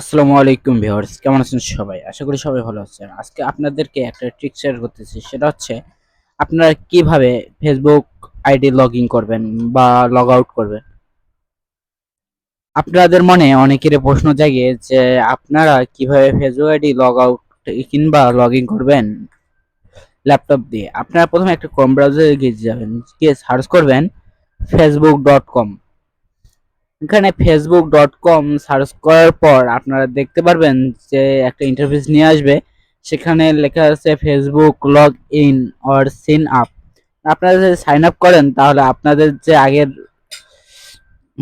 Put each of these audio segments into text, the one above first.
আসসালামু আলাইকুম ভিউয়ার্স, কেমন আছেন সবাই? আশা করি সবাই ভালো আছেন। আজকে আপনাদেরকে একটা ট্রিক শেয়ার করতেছি, সেটা হচ্ছে আপনারা কীভাবে ফেসবুক আইডি লগ করবেন বা লগ আউট করবেন? আপনাদের মনে অনেকেরই প্রশ্ন জাগে যে আপনারা কীভাবে ফেসবুক আইডি লগ আউট কিংবা লগ করবেন ল্যাপটপ দিয়ে? আপনারা প্রথমে একটা ক্রোম ব্রাউজারে গিয়ে যাবেন, গিয়ে সার্চ করবেন ফেসবুক ডট কম এখানে ফেসবুক ডট কম সার্চ করার পর আপনারা দেখতে পারবেন যে একটা ইন্টারফেস নিয়ে আসবে। সেখানে লেখা আছে Facebook log in or sign up আপনারা যদি সাইন আপ করেন তাহলে আপনাদের যে আগের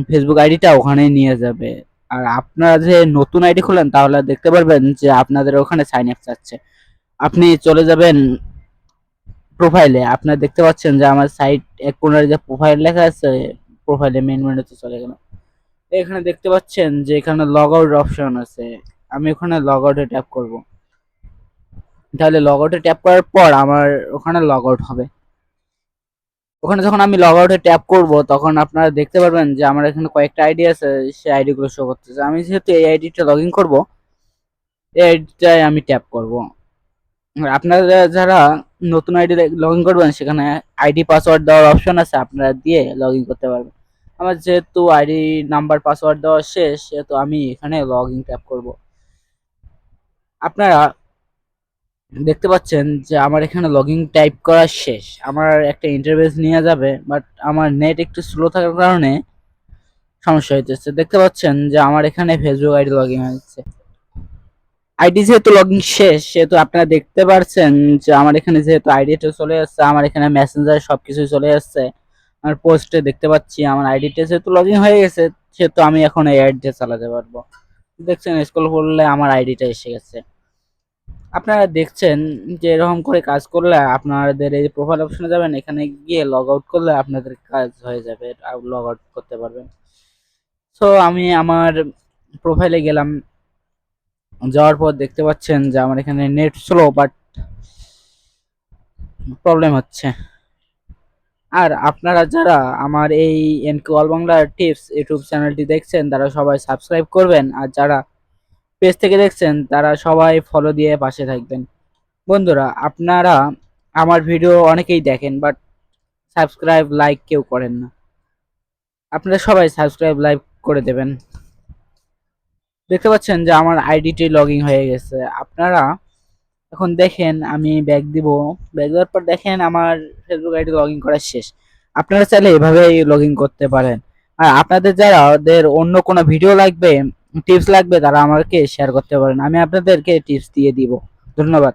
ফেসবুক আইডিটা ওখানে নিয়ে যাবে। আর আপনারা যে নতুন আইডি খুলেন তাহলে দেখতে পারবেন যে আপনাদের ওখানে সাইন আপ চাচ্ছে আপনি চলে যাবেন প্রোফাইলে আপনারা দেখতে পাচ্ছেন যে আমার সাইট এক কোনারে যে প্রোফাইল লেখা আছে প্রোফাইলে মেন মেনুতে চলে গেল এখানে দেখতে পাচ্ছেন যে এখানে লগ আউট অপশন আছে। আমি ওখানে লগ আউটে ট্যাপ করব। তাহলে লগ আউটে ট্যাপ করার পর আমার ওখানে লগ আউট হবে। ওখানে যখন আমি লগ আউটে ট্যাপ করব, তখন আপনারা দেখতে পারবেন যে আমার এখানে কয়েকটা আইডি আছে সেই আইডিগুলো শো করতেছে। আমি যেহেতু এই আইডিটা লগ ইন করব, এই আইডিটায় আমি ট্যাপ করব। আপনারা যারা নতুন আইডি লগ ইন করবেন, সেখানে আইডি পাসওয়ার্ড দেওয়ার অপশন আছে, আপনারা দিয়ে লগ ইন করতে পারবেন। আমার যেহেতু আইডি নাম্বার, পাসওয়ার্ড দেওয়া শেষ, সেহেতু আমি এখানে লগ ইন ট্যাপ করব। আপনারা দেখতে পাচ্ছেন যে আমার এখানে লগ ইন টাইপ করা শেষ। আমার একটা ইন্টারভেস নিয়ে যাবে বাট আমার নেট একটু স্লো থাকার কারণে সমস্যা হইতেছে। দেখতে পাচ্ছেন যে আমার এখানে ফেসবুক আইডি লগ ইন হয়েছে আইডি যেহেতু লগ ইন শেষ, সেহেতু আপনারা দেখতে পাচ্ছেন যে আমার এখানে যেহেতু আইডিটা চলে আসছে, আমার এখানে মেসেঞ্জার সবকিছু চলে আসছে। আমার পোস্টে দেখতে পাচ্ছি, আমার আইডিটা যেহেতু লগ ইন হয়ে গেছে, সেহেতু আমি এখন এই আইডিটা চালাতে পারব। দেখছেন স্কুল করলে আমার আইডিটা এসে গেছে। আপনারা দেখছেন যে এরকম করে কাজ করলে আপনাদের এই প্রোফাইল অপশনে যাবেন, এখানে গিয়ে লগ আউট করলে আপনাদের কাজ হয়ে যাবে লগ আউট করতে পারবেন। সো আমি আমার প্রোফাইলে গেলাম। যাওয়ার পর দেখতে পাচ্ছেন যে আমার এখানে নেট স্লো বাট প্রবলেম হচ্ছে। আর আপনারা যারা আমার এই NK all Bangla tips YouTube চ্যানেলটি দেখছেন, তারা সবাই সাবস্ক্রাইব করবেন। আর যারা পেজ থেকে দেখছেন, তারা সবাই ফলো দিয়ে পাশে থাকবেন। বন্ধুরা, আপনারা আমার ভিডিও অনেকেই দেখেন বাট সাবস্ক্রাইব লাইক কেউ করেন না। আপনারা সবাই সাবস্ক্রাইব লাইক করে দেবেন। দেখতে পাচ্ছেন যে আমার আইডিটি লগ হয়ে গেছে। আপনারা এখন দেখেন আমি ব্যাগ দিব। ব্যাগ দেওয়ার পর দেখেন আমার ফেসবুক আইডি লগ ইন করা শেষ। আপনারা চাইলে এভাবেই লগ ইন করতে পারেন। আর আপনাদের যারা ওদের অন্য কোনো ভিডিও লাগবে টিপস লাগবে, তারা আমাকে শেয়ার করতে পারেন। আমি আপনাদেরকে টিপস দিয়ে দিব। ধন্যবাদ।